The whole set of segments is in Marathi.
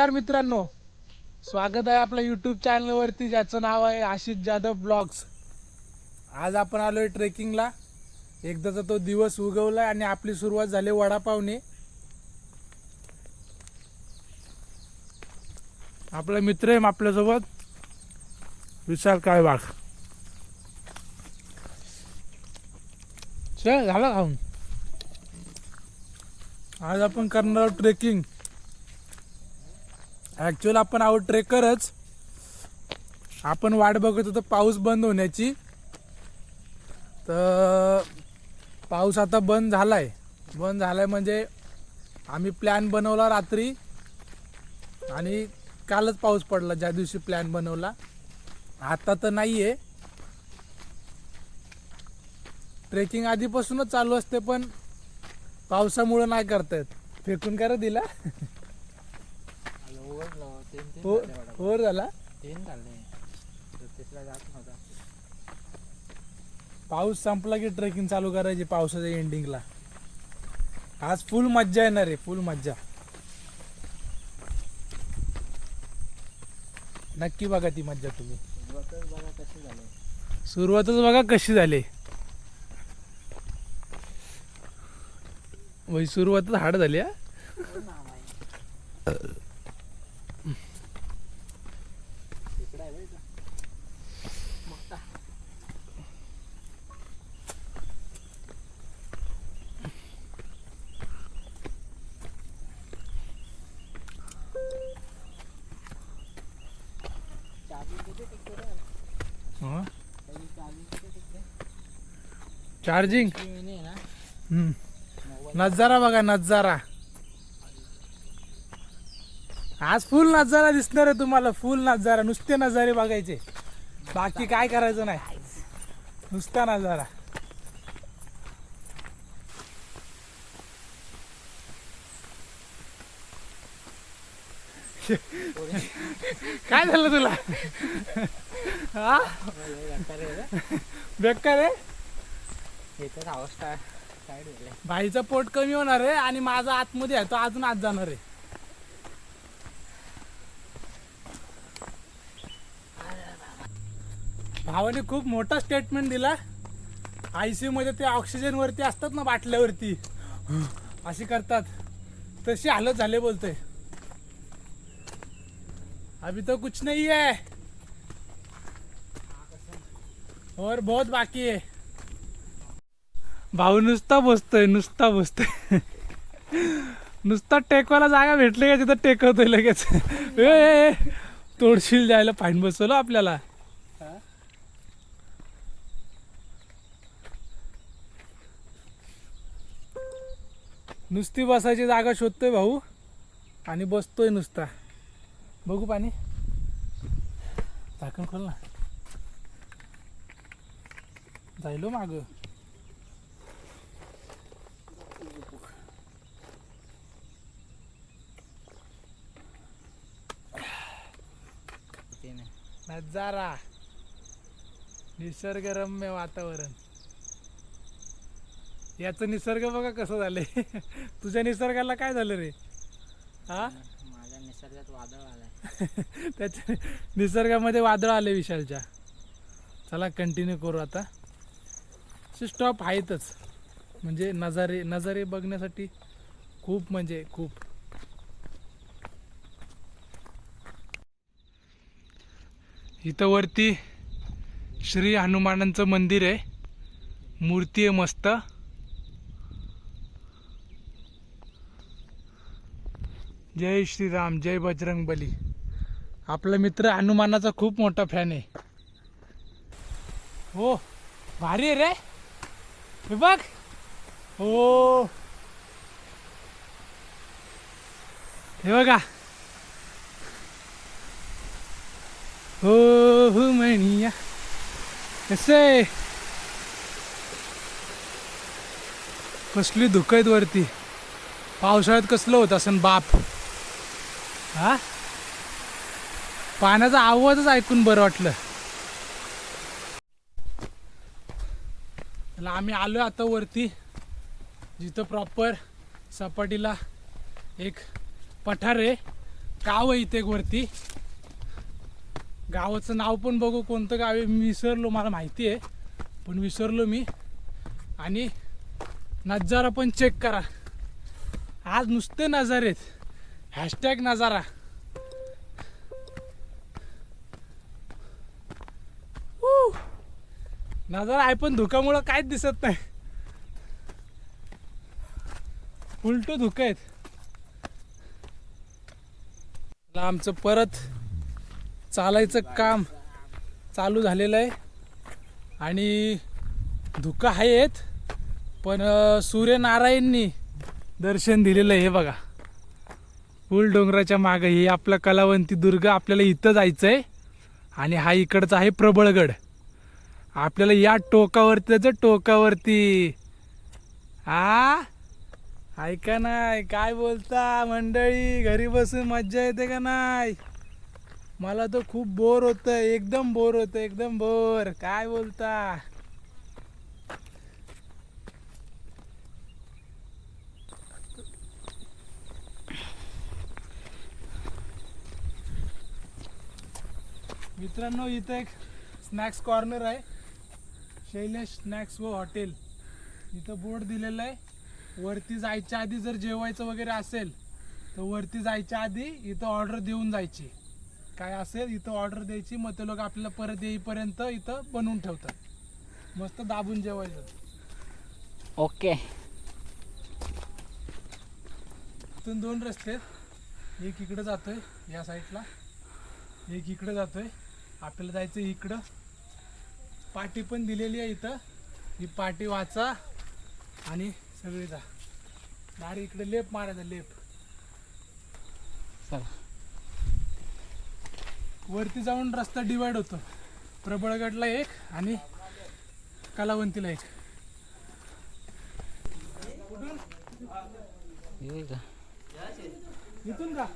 नमस्कार मित्रांनो. स्वागत आहे आपल्या यूट्यूब चॅनलवरती ज्याचं नाव आहे आशिष जाधव ब्लॉग्स आज आपण आलोय ट्रेकिंगला एकदाचा तो दिवस उगवला आणि आपली सुरुवात झाली वडापावने. आपला मित्र आहे आपल्यासोबत. विशाल काळबाग चल झालं खाऊन. आज आपण करणार आहोत ट्रेकिंग ॲक्च्युअल आपण आहोत ट्रेकरच आपण वाट बघत होतो पाऊस बंद होण्याची. तर पाऊस आता बंद झालाय. बंद झालाय म्हणजे आम्ही प्लॅन बनवला रात्री. आणि कालच पाऊस पडला ज्या दिवशी प्लॅन बनवला. आता तर नाही आहे ट्रेकिंग आधीपासूनच चालू असते पण पावसामुळं नाही करतायत फेकून करा दिला? वर झाला पाऊस संपला की ट्रेकिंग चालू करायची पावसाच्या एंडिंगला आज फुल मज्जा येणार आहे फुल मज्जा. नक्की बघा ती मज्जा तुम्ही. सुरुवातच बघा कशी झाली. सुरुवातच हाड झाली हा हा. चार्जिंग. नजारा बघा नजारा. आज फुल नजारा दिसणार आहे तुम्हाला फुल नजारा. नुसते नजारे बघायचे. बाकी काय करायचं नाही. नुसता नजारा. काय झालं तुला? हा? बेकार आहे. भाईचं पोट कमी होणार आहे आणि माझा आतमध्ये आहे तो अजून आत जाणार आहे. भावाने खूप मोठा स्टेटमेंट दिला. आयसीयू मध्ये ते ऑक्सिजन वरती असतात ना बाटल्यावरती. अशी करतात. तशी हालत झाले बोलतोय. अभी तो कुछ नहीं है. और बहुत बाकी है. भाऊ नुसता बसतोय नुसता बसतोय. नुसता टेकवायला जागा भेटली का तिथं टेकवतोय लगेच. ए, तोडशील जायला फाईन बसवलं आपल्याला. नुसती बसायची जागा शोधतोय भाऊ. आणि बसतोय नुसता. बघू पाणी. झाकण खोल ना. जायलो माग. नजारा. निसर्गरम्य वातावरण. याचं निसर्ग बघा कसं झालंय. तुझ्या निसर्गाला काय झालं रे? हा माझ्या निसर्गात वादळ आलाय. त्याच्या निसर्गामध्ये वादळ आले विशालच्या. चला कंटिन्यू करू आता. स्टॉप आहेतच. म्हणजे नजारे नजारे बघण्यासाठी खूप म्हणजे खूप. इथं वरती श्री हनुमानांचं मंदिर आहे. मूर्ती आहे मस्त. जय श्रीराम जय बजरंग बली. आपला मित्र हनुमानाचा खूप मोठा फॅन आहे. हो भारी आहे रे. हे बघ. हो. हे बघा. हो हो म्हणिया कसं आहे कसली धुकं आहेत वरती पावसाळ्यात कसलं होत असं बाप हा पाण्याचा आवाजच ऐकून बरं वाटलं आम्ही आलो आता वरती जिथं प्रॉपर सपाटीला एक पठार आहे काव आहे इथे एक वरती गावाचं नाव पण बघू कोणतं गाव आहे मी विसरलो मला माहिती आहे. पण विसरलो मी. आणि नजारा पण चेक करा. आज नुसते नजारेत हॅशटॅग नजारा. नजारा आहे पण धुकामुळं काहीच दिसत नाही. उलट धुकं आहेत. आमचं परत चालायचं काम चालू झालेलं आहे. आणि धुकं आहेत पण सूर्यनारायणनी दर्शन दिलेलं आहे हे बघा. फुल डोंगराच्या मागं हे आपलं कलावंती दुर्ग आपल्याला इथं जायचं आहे आणि हा इकडचा आहे प्रबळगड. आपल्याला या टोकावरती त्याचं टोकावरती. आ? ऐका नाही काय बोलता मंडळी? घरी बसून मज्जा येते का नाही मला तर खूप बोर होतं एकदम बोर होतं एकदम बोर काय बोलता? मित्रांनो इथं एक स्नॅक्स कॉर्नर आहे. शैलेश स्नॅक्स व हॉटेल इथं बोर्ड दिलेलं आहे. वरती जायच्या आधी जर जेवायचं वगैरे असेल तर वरती जायच्या आधी इथं ऑर्डर देऊन जायची. काय असेल इथं ऑर्डर द्यायची मग ते लोक आपल्याला परत येईपर्यंत इथं बनवून ठेवतात. मस्त दाबून जेवायचं. ओके. इथून दोन रस्ते आहेत. एक इकडं जातोय या साईडला. एक इकडं जातोय. आपल्याला जायचं इकडं. पाटी पण दिलेली आहे इथं. ही पाटी वाचा आणि सगळी जा. दारी इकडे लेप मारायचा लेप. चला. वरती जाऊन रस्ता डिवाइड होतो. प्रबळगडला एक आणि कलावंतीला एक. हे का इथून का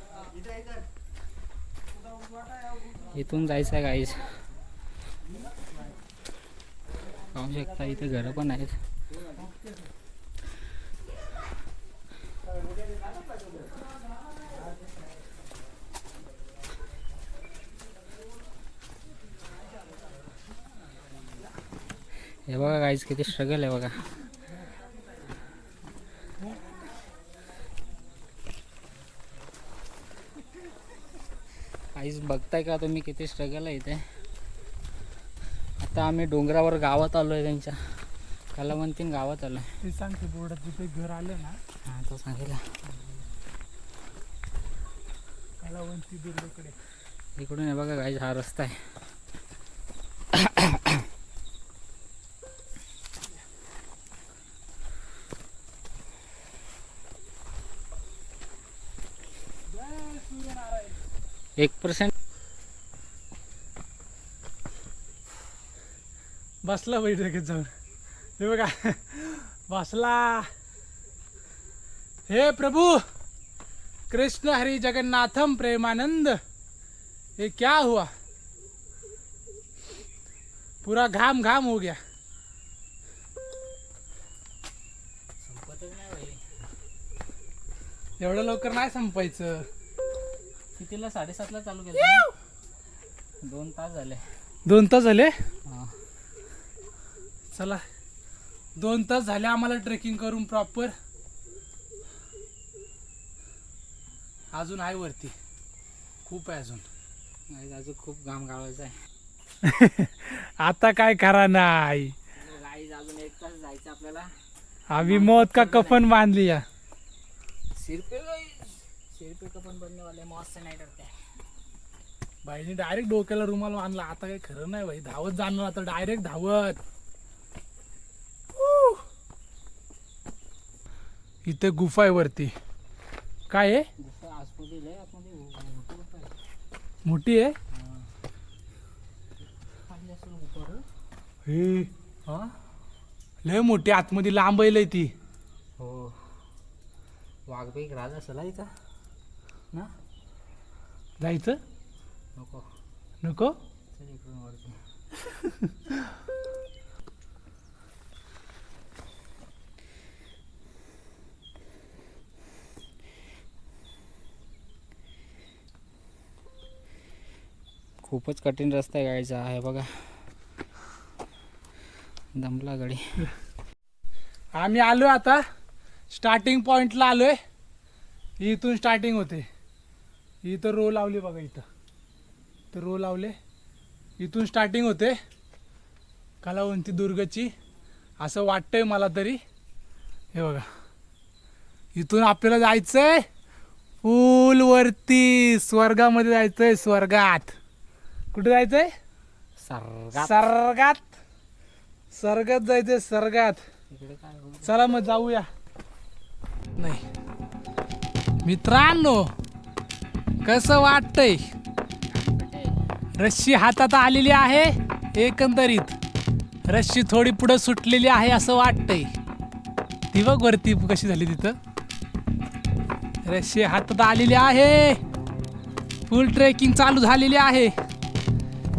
इथून जायचं आहे गाईज पाहू शकता इथे घरं पण आहेत. हे बघा गाईज किती स्ट्रगल आहे बघा. काहीच बघताय का तुम्ही किती स्ट्रगल आहे इथे? आता आम्ही डोंगरावर गावात आलो आहे त्यांच्या कलावंतीन गावात आलो आहे ते सांगते बोर्डात जिथे घर आलं ना हां तो सांगेल कलावंती दुर्गकडे. इकडून हे बघा गाईज हा रस्ता आहे. एक पर्सेंट बसला बैठ लगेच जाऊन. हे बघा. बसला. हे प्रभू. कृष्ण हरी जगन्नाथम प्रेमानंद. ये क्या हुआ? पूरा घाम घाम हो गया. एवढं लवकर नाही संपायचं. कितीला? साडेसातला चालू केलं दोन तास झाले. दोन तास झाले? हां. चला. दोन तास झाले आम्हाला ट्रेकिंग करून प्रॉपर अजून आहे वरती. खूप आहे अजून. अजून खूप घाम गावायचा आहे. आता काय करा नाही? अजून एक तास जायचं आपल्याला. आम्ही मौत का कफन बांधली या? सिर पे गाइस सिर पे कपन बनने वाले मौत से नहीं डरते बाईने डायरेक्ट डोक्याला रुमाल बांधला आता काही खरं नाही बाई. धावत जाणार आता डायरेक्ट धावत. इथे गुफा आहे वरती. काय आहे गुफा आतमध्ये लय आतमध्ये मोठी गुफा आहे. मोठी आहे? हां. हे. हा? लय मोठी आतमध्ये लांब आहे लय ती. हो. वाघ बिग राज असेल हा इथं. ना? जायचं? नको. नको? खूपच कठीण रस्ता आहे गाडीचा आहे बघा. दमला गाडी. आम्ही आलोय आता. स्टार्टिंग पॉइंटला आलोय. इथून स्टार्टिंग होते. इथं रो लावली बघा इथं. तर रो लावले. इथून स्टार्टिंग होते. कलावंती दुर्गची. असं वाटतंय मला तरी. हे बघा. इथून आपल्याला जायचंय. फुल वरती. स्वर्गामध्ये जायचंय. स्वर्गात. कुठे जायचंय? सर्गात. सर्गात. स्वर्गात जायचंय. स्वर्गात इकडे काय होईल? चला मग जाऊया. नाही. मित्रांनो कसं वाटतंय? रश्शी हातात आलेली आहे एकंदरीत. रश्शी थोडी पुढं सुटलेली आहे असं वाटतंय. ती बघ वरती कशी झाली तिथं? रश्शी हातात आलेली आहे. फुल ट्रेकिंग चालू झालेली आहे.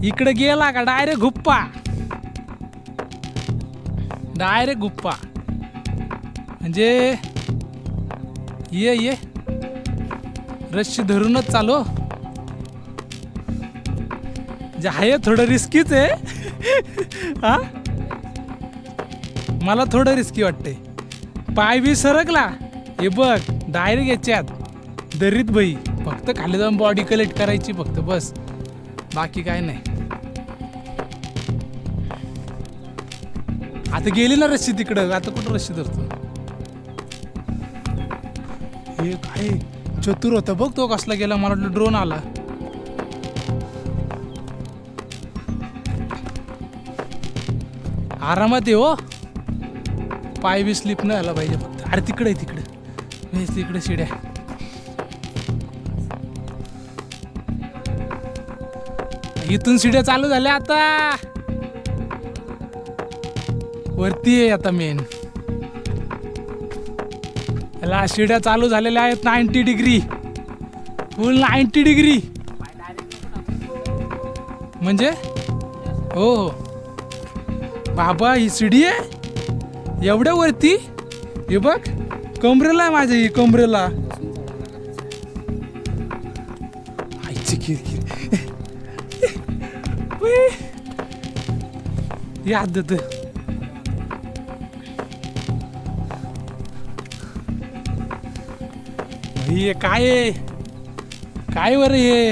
इकडे गेला का डायरेक्ट गुप्पा? डायरेक्ट गुप्पा. म्हणजे ये ये. रश्शी धरूनच चालो हो. जे आहे थोडं रिस्कीच आहे. हा? मला थोडं रिस्की वाटतंय. पाय बी सरकला. हे बघ डायरेक्ट याच्यात. दरीत बाई फक्त खाली जाऊन बॉडी कलेक्ट करायची फक्त बस. बाकी काय नाही. आता गेली ना रस्सी तिकडं. आता कुठं रस्सी धरतो? हे काय? चतुर होता. बघ तो कसला गेला. मला वाटलं ड्रोन आला. आरामात ये हो. पाय बी स्लिप नाही आला पाहिजे फक्त. अरे तिकडे आहे, तिकडे. हे तिकडे शिड्या. इथून शिड्या चालू झाल्या आता. वरती आहे आता मेन ला शिड्या चालू झालेल्या आहेत ninety degree. Full ninety degree. म्हणजे? हो हो. बाबा ही शिडी आहे? एवढ्या वरती? हे बघ कमरेला आहे माझ्या ही कमरेला. आईची किरकिर याद देत हे काय आहे? काय वर हे?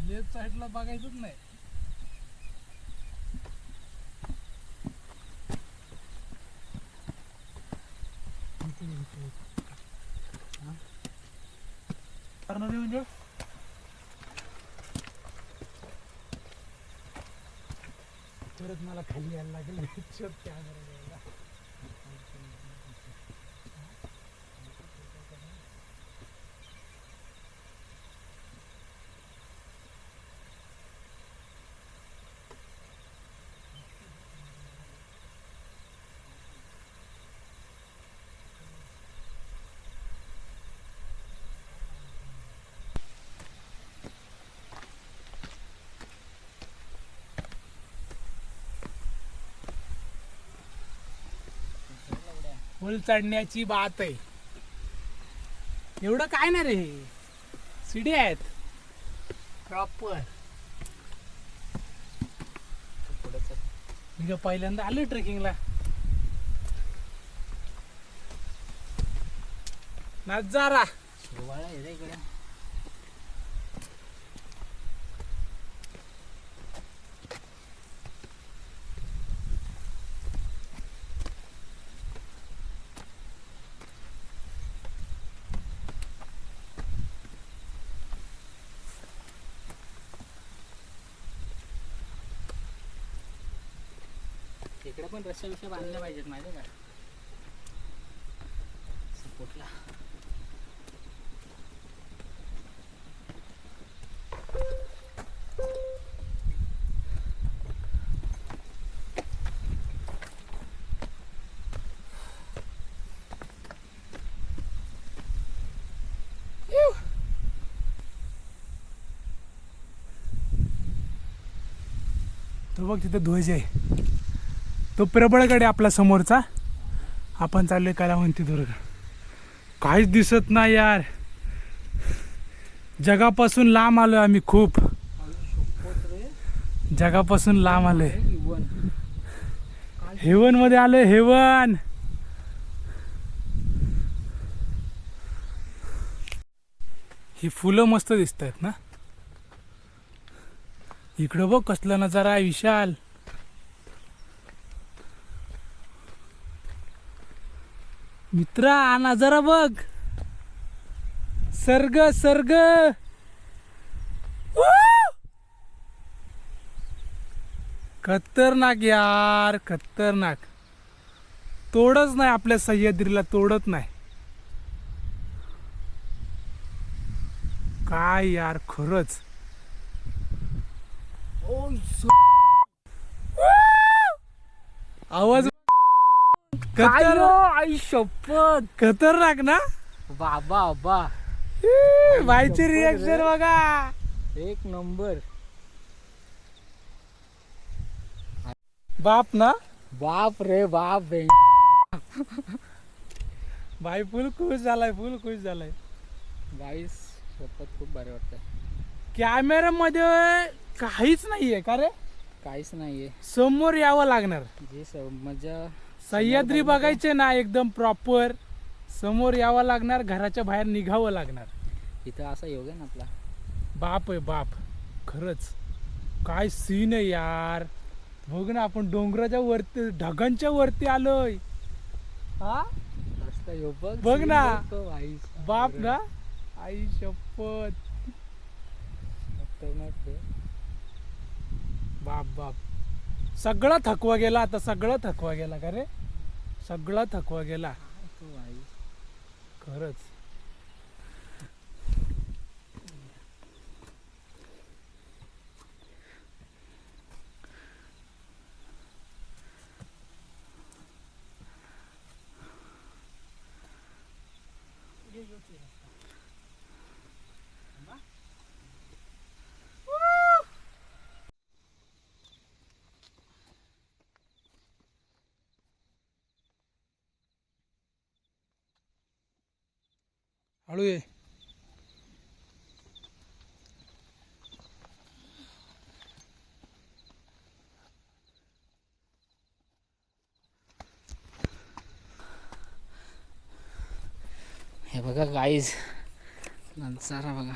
लेफ्ट साईडला बघायचंच नाही करणार आहे म्हणजे परत मला खाली यायला लागेल फुल चढण्याची बात आहे. एवढं काय नाही रे? सिडी आहेत. प्रॉपर मी पहिल्यांदा आलो ट्रेकिंगला. नजारा पण रस्त्या विषय बांधल्या पाहिजेत माहिती का? सपोर्टला तो बघ तिथे धुवायचे आहे. तो प्रबळगड आहे आपला समोरचा. आपण चाललोय कलावंती दुर्ग. काहीच दिसत नाही यार. जगापासून लांब आलोय आम्ही खूप. जगापासून लांब आलोय. हेवनमध्ये आलोय हेवन. ही फुलं मस्त दिसत आहेत ना? इकडं बघ कसला नजारा आहे विशाल. मित्रा हा नजारा बघ. सर्ग सर्ग! खतरनाक यार खतरनाक. तोडच नाही आपल्या सह्याद्रीला तोडत नाही. काय यार खरंच. आवाज खतरनाक आई शपथ? खतरनाक ना? बाबा बा ए, बाईची रिएक्शन बघा. एक नंबर. बाप ना? बाप रे बाप रे बाई फुल खुश झालाय फुल खुश झालाय. गाईस शपथ खूप भारी वाटतं कॅमेऱ्यामध्ये काहीच नाहीये का रे? काहीच नाहीये. समोर यावं लागणार. जे स- मजा. सह्याद्री बघायचे ना एकदम प्रॉपर समोर यावं लागणार घराच्या बाहेर निघावं लागणार. इथं असा योग आहे ना आपला. बाप आहे बाप. खरंच. काय सीन आहे यार. बघ ना आपण डोंगराच्या वरती ढगांच्या वरती आलोय. हा? योग बघ ना. तो, आई. बाप ना. आई शपथ. खतरनाक. बाप बाप. सगळा थकवा गेला आता सगळा थकवा गेला का रे? सगळा थकवा गेला. खरंच. हळू ये. हे बघा गाईज नंचारा बघा.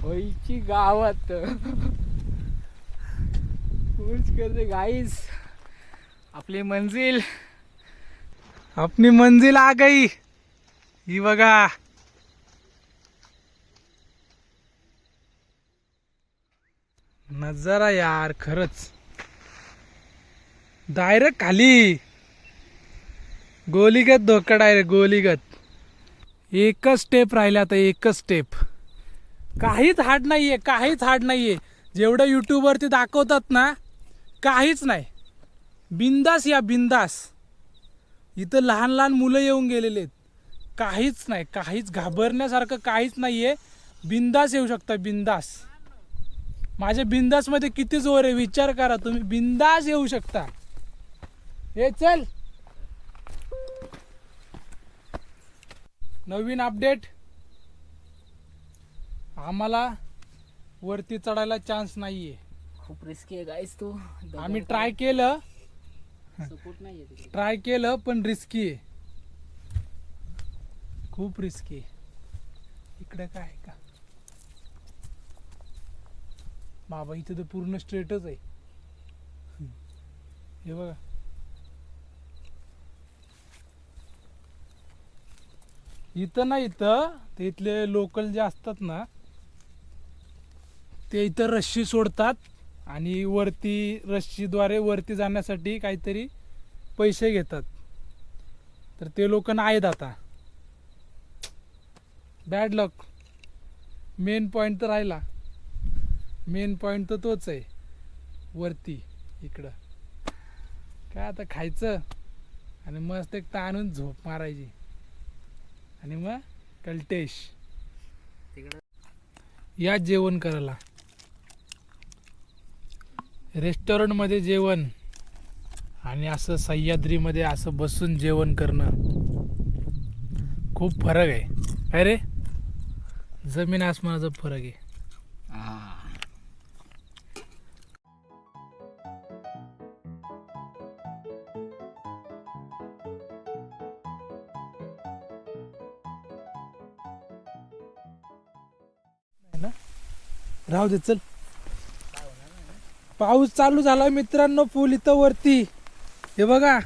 होईची गावात. खुश करते गाईज आपली मंजिल. अपनी मंजिल आ गई। ही बघा। नजारा यार खरंच. डायरेक्ट खाली. गोलीगत धोका डायरेक्ट गोलीगत. एकच स्टेप राहिले आता एकच स्टेप काहीच हार्ड नाहीये काहीच हार्ड नाहीये. जेवढं यूट्यूबवरती दाखवतात ना काहीच नाही. बिंदास या बिंदास. इथं लहान लहान मुलं येऊन गेलेले आहेत. काहीच नाही काहीच घाबरण्यासारखं काहीच नाहीये. बिंदास येऊ शकता बिंदास. माझ्या बिंदासमध्ये किती जोर आहे विचार करा तुम्ही. बिंदास येऊ शकता. हे चल. नवीन अपडेट. आम्हाला वरती चढायला चान्स नाहीये. खूप रिस्की आहे गाईज तू. आम्ही ट्राय केलं. सपोर्ट नाहीये तिकडे. ट्राय केलं पण रिस्की आहे. खूप रिस्की आहे. इकडे काय आहे का? बाबा इथे तर पूर्ण स्ट्रेटच आहे. हे. बघा. इथं ना इथं ते इथले लोकल जे असतात ना ते इथं रस्सी सोडतात. आणि वरती रस्सीद्वारे वरती जाण्यासाठी काहीतरी पैसे घेतात. तर ते लोक नाहीत आता. बॅड लक मेन पॉईंट तर राहिला. मेन पॉईंट तर तोच आहे. वरती इकडं. काय आता खायचं? आणि मस्त एक ताणून झोप मारायची. आणि मग कल्टेश. या जेवण करायला. रेस्टॉरंटमध्ये जेवण आणि असं सह्याद्रीमध्ये असं बसून जेवण करणं खूप फरक आहे. काय रे? जमीन आसमानाचा फरक आहे. राहू दे चल. पाऊस चालू झाला मित्रांनो पूल इथं वरती. हे बघा.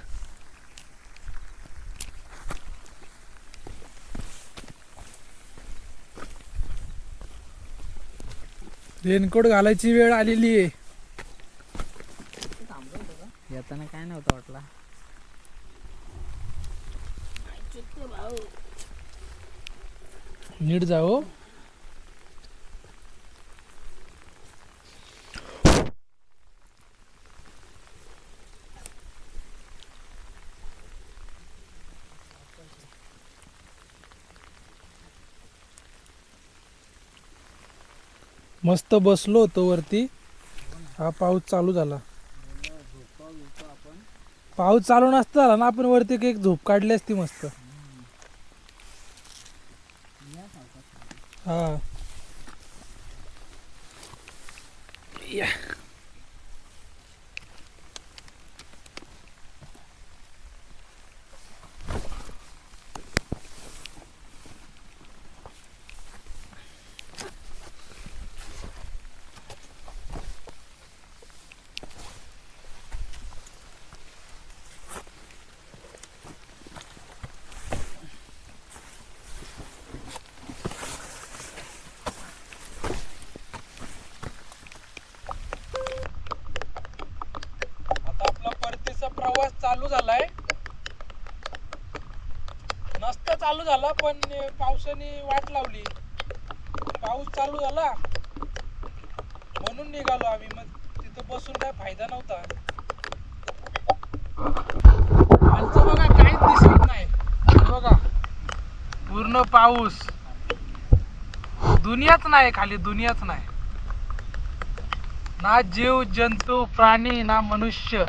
रेनकोट घालायची वेळ आलेली आहे. येताना काय नव्हतं वाटला. नीट. जाओ मस्त बसलो होतो वरती. हा पाऊस चालू झाला. पाऊस चालू नसता झाला ना आपण वरती एक- एक झोप काढली असती मस्त. हा या. आता आपला परतीचा प्रवास चालू झालाय. नसता चालू झाला पण पावसाने वाट लावली. पाऊस चालू झाला. म्हणून निघालो आम्ही. मग तिथं बसून काय फायदा नव्हता. खालचं बघा काहीच दिसत नाही. बघा पूर्ण पाऊस. दुनियाच नाही खाली दुनियाच नाही. ना जीव जंतू प्राणी ना मनुष्य.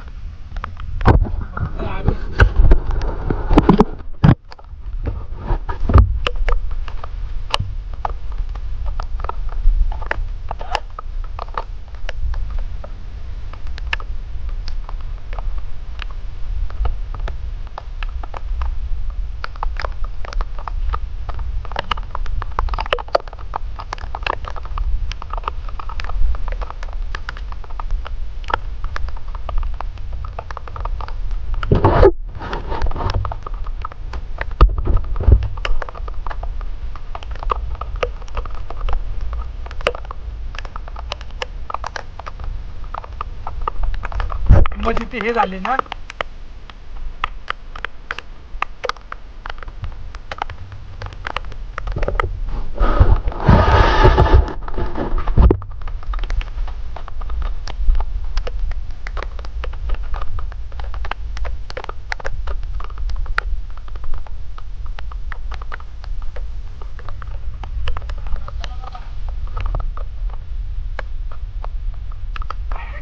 म्हणजे ते हे झाले ना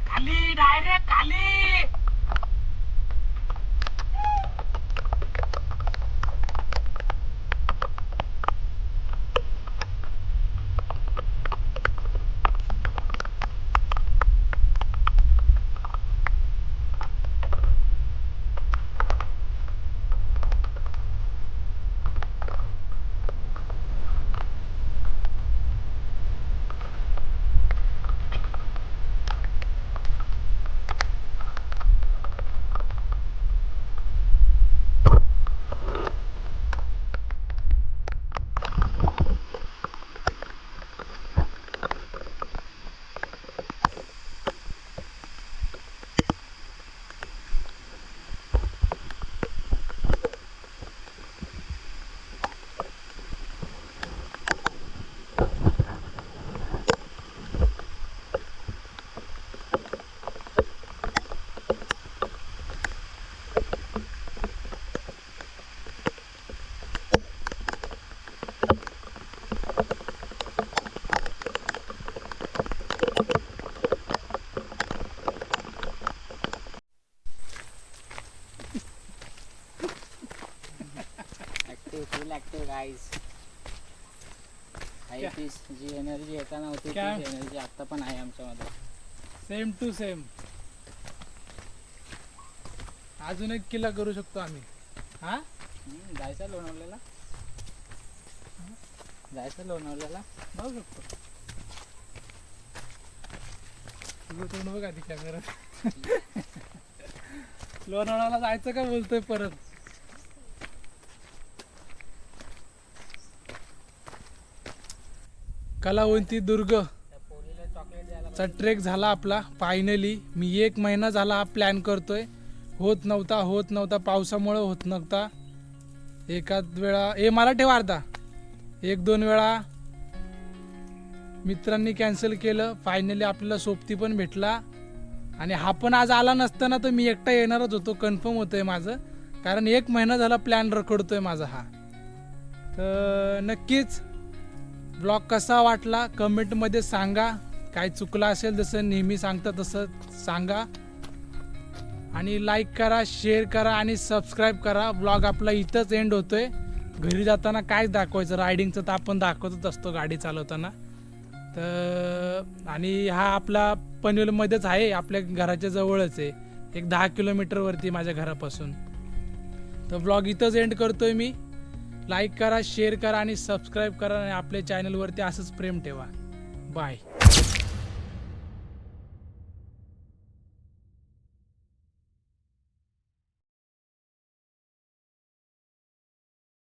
खाली डायरेक्ट खाली गाईज आहे जी एनर्जी एका नव्हती क्या? तीच एनर्जी आता पण आहे आमच्यामध्ये. सेम टू सेम अजून एक किल्ला करू शकतो आम्ही. हा? हम्म, जायचं लोणावल्याला जायचं लोणावल्याला जाऊ शकतो. तुझं तोंड बघ आधी कॅमेरा लोणावळ्याला जायचं का बोलतोय परत? कलावंती दुर्ग. चा ट्रेक झाला आपला फायनली मी एक महिना झाला हा प्लॅन करतोय. होत नव्हता होत नव्हता पावसामुळं होत नव्हता. एकाच वेळा ए मला ठेवा अर्धा. एक दोन वेळा मित्रांनी कॅन्सल केलं. फायनली आपल्याला सोबती पण भेटला. आणि हा पण आज आला नसताना तर मी एकटा येणारच होतो. कन्फर्म होतोय माझं. कारण एक महिना झाला प्लॅन रखडतोय माझा हा. तर नक्कीच ब्लॉग कसा वाटला कमेंटमध्ये सांगा. काय चुकलं असेल जसं नेहमी सांगता तसं सांगा. आणि लाईक करा शेअर करा आणि सबस्क्राईब करा. ब्लॉग आपला इथंच एंड होतोय. घरी जाताना काय दाखवायचं रायडिंगचं तर आपण दाखवतच असतो गाडी चालवताना. तर आणि हा आपला पनवेलमध्येच आहे आपल्या घराच्या जवळच आहे. एक दहा किलोमीटरवरती माझ्या घरापासून. तर ब्लॉग इथंच एंड करतोय मी. लाईक करा शेअर करा आणि सबस्क्राईब करा आणि आपल्या चॅनलवरती असंच प्रेम ठेवा. बाय.